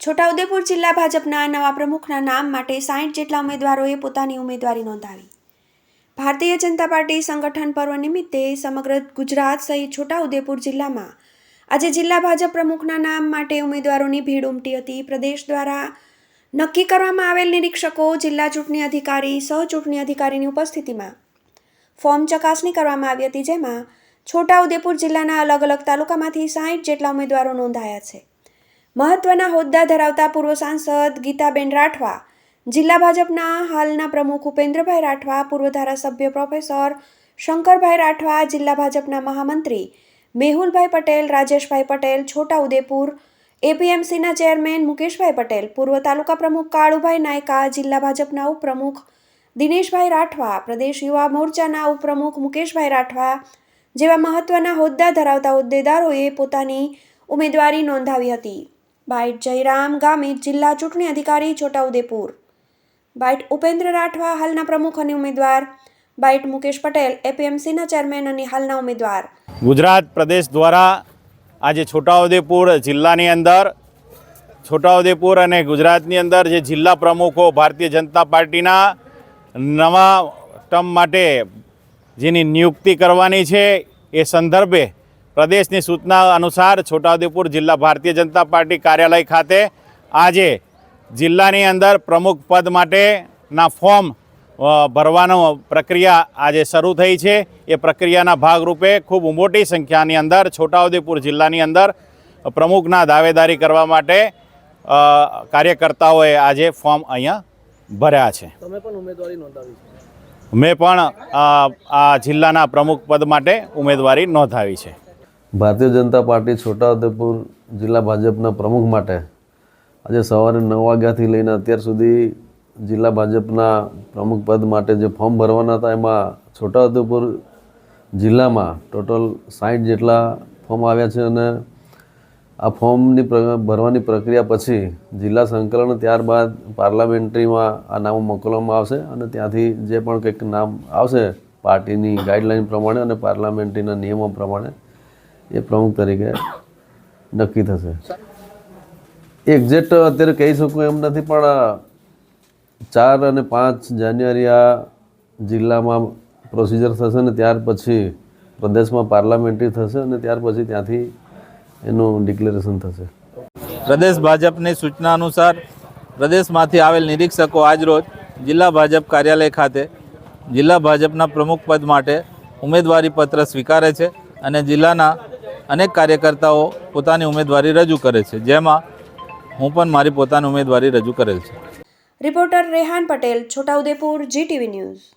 છોટાઉદેપુર જિલ્લા ભાજપના નવા પ્રમુખના નામ માટે સાઠ જેટલા ઉમેદવારોએ પોતાની ઉમેદવારી નોંધાવી. ભારતીય જનતા પાર્ટી સંગઠન પર્વ નિમિત્તે સમગ્ર ગુજરાત સહિત છોટાઉદેપુર જિલ્લામાં આજે જિલ્લા ભાજપ પ્રમુખના નામ માટે ઉમેદવારોની ભીડ ઉમટી હતી. પ્રદેશ દ્વારા નક્કી કરવામાં આવેલ નિરીક્ષકો, જિલ્લા ચૂંટણી અધિકારી, સહ ચૂંટણી અધિકારીની ઉપસ્થિતિમાં ફોર્મ ચકાસણી કરવામાં આવી હતી, જેમાં છોટાઉદેપુર જિલ્લાના અલગ અલગ તાલુકામાંથી સાઠ જેટલા ઉમેદવારો નોંધાયા છે. મહત્વના હોદ્દા ધરાવતા પૂર્વ સાંસદ ગીતાબેન રાઠવા, જિલ્લા ભાજપના હાલના પ્રમુખ ઉપેન્દ્રભાઈ રાઠવા, પૂર્વ ધારાસભ્ય પ્રોફેસર શંકરભાઈ રાઠવા, જિલ્લા ભાજપના મહામંત્રી મેહુલભાઈ પટેલ, રાજેશભાઈ પટેલ છોટાઉદેપુર એપીએમસીના ચેરમેન મુકેશભાઈ પટેલ, પૂર્વ તાલુકા પ્રમુખ કાળુભાઈ નાયકા, જિલ્લા ભાજપના ઉપપ્રમુખ દિનેશભાઈ રાઠવા, પ્રદેશ યુવા મોરચાના ઉપપ્રમુખ મુકેશભાઈ રાઠવા જેવા મહત્વના હોદ્દા ધરાવતા હોદ્દેદારોએ પોતાની ઉમેદવારી નોંધાવી હતી. બાઇટ જયરામ ગામે જિલ્લા ચૂંટણી અધિકારી છોટાઉદેપુર. બાઇટ ઉપેન્દ્ર રાઠવા હાલના પ્રમુખ અને ઉમેદવાર. બાઇટ મુકેશ પટેલ, એપીએમસીના ચેરમેન અને હાલના ઉમેદવાર. ગુજરાત પ્રદેશ દ્વારા આજે છોટાઉદેપુર જિલ્લાની અંદર, છોટાઉદેપુર અને ગુજરાતની અંદર જે જિલ્લા પ્રમુખો ભારતીય જનતા પાર્ટીના નવા ટર્મ માટે જેની નિયુક્તિ કરવાની છે, એ સંદર્ભે પ્રદેશની સૂચના અનુસાર છોટાઉદેપુર જિલ્લા ભારતીય જનતા પાર્ટી કાર્યાલય ખાતે આજે જિલ્લાની અંદર પ્રમુખ પદ માટેના ફોર્મ ભરવાનો પ્રક્રિયા આજે શરૂ થઈ છે. એ પ્રક્રિયાના ભાગરૂપે ખૂબ મોટી સંખ્યાની અંદર છોટાઉદેપુર જિલ્લાની અંદર પ્રમુખના દાવેદારી કરવા માટે કાર્યકર્તાઓએ આજે ફોર્મ અહીંયા ભર્યા છે. તમે પણ ઉમેદવારી નોંધાવી મેં પણ આ જિલ્લાના પ્રમુખ પદ માટે ઉમેદવારી નોંધાવી છે. ભારતીય જનતા પાર્ટી છોટાઉદેપુર જિલ્લા ભાજપના પ્રમુખ માટે આજે સવારે નવ વાગ્યાથી લઈને અત્યાર સુધી જિલ્લા ભાજપના પ્રમુખ પદ માટે જે ફોર્મ ભરવાના હતા, એમાં છોટાઉદેપુર જિલ્લામાં ટોટલ સાઠ જેટલા ફોર્મ આવ્યા છે અને આ ફોર્મની ભરવાની પ્રક્રિયા પછી જિલ્લા સંકલન ત્યારબાદ પાર્લામેન્ટરીમાં આ નામો મોકલવામાં આવશે અને ત્યાંથી જે પણ કંઈક નામ આવશે, પાર્ટીની ગાઈડલાઈન પ્રમાણે અને પાર્લામેન્ટરીના નિયમો પ્રમાણે એ પ્રમુખ તરીકે નક્કી થશે. એક્ઝેક્ટ અત્યારે કહી શકું એમ નથી, પણ ચાર અને પાંચ જાન્યુઆરી આ જિલ્લામાં પ્રોસિજર થશે ને ત્યાર પછી પ્રદેશમાં પાર્લામેન્ટરી થશે અને ત્યાર પછી ત્યાંથી એનું ડિક્લેરેશન થશે. પ્રદેશ ભાજપની સૂચના અનુસાર પ્રદેશમાંથી આવેલ નિરીક્ષકો આજરોજ જિલ્લા ભાજપ કાર્યાલય ખાતે જિલ્લા ભાજપના પ્રમુખ પદ માટે ઉમેદવારી પત્ર સ્વીકારે છે અને જિલ્લાના અનેક કાર્યકર્તાઓ પોતાની ઉમેદવારી રજૂ કરે છે. જેમાં હું પણ મારી પોતાની ઉમેદવારી રજૂ કરેલ છે. Reporter Rehan Patel, Chhota Udepur, GTV news.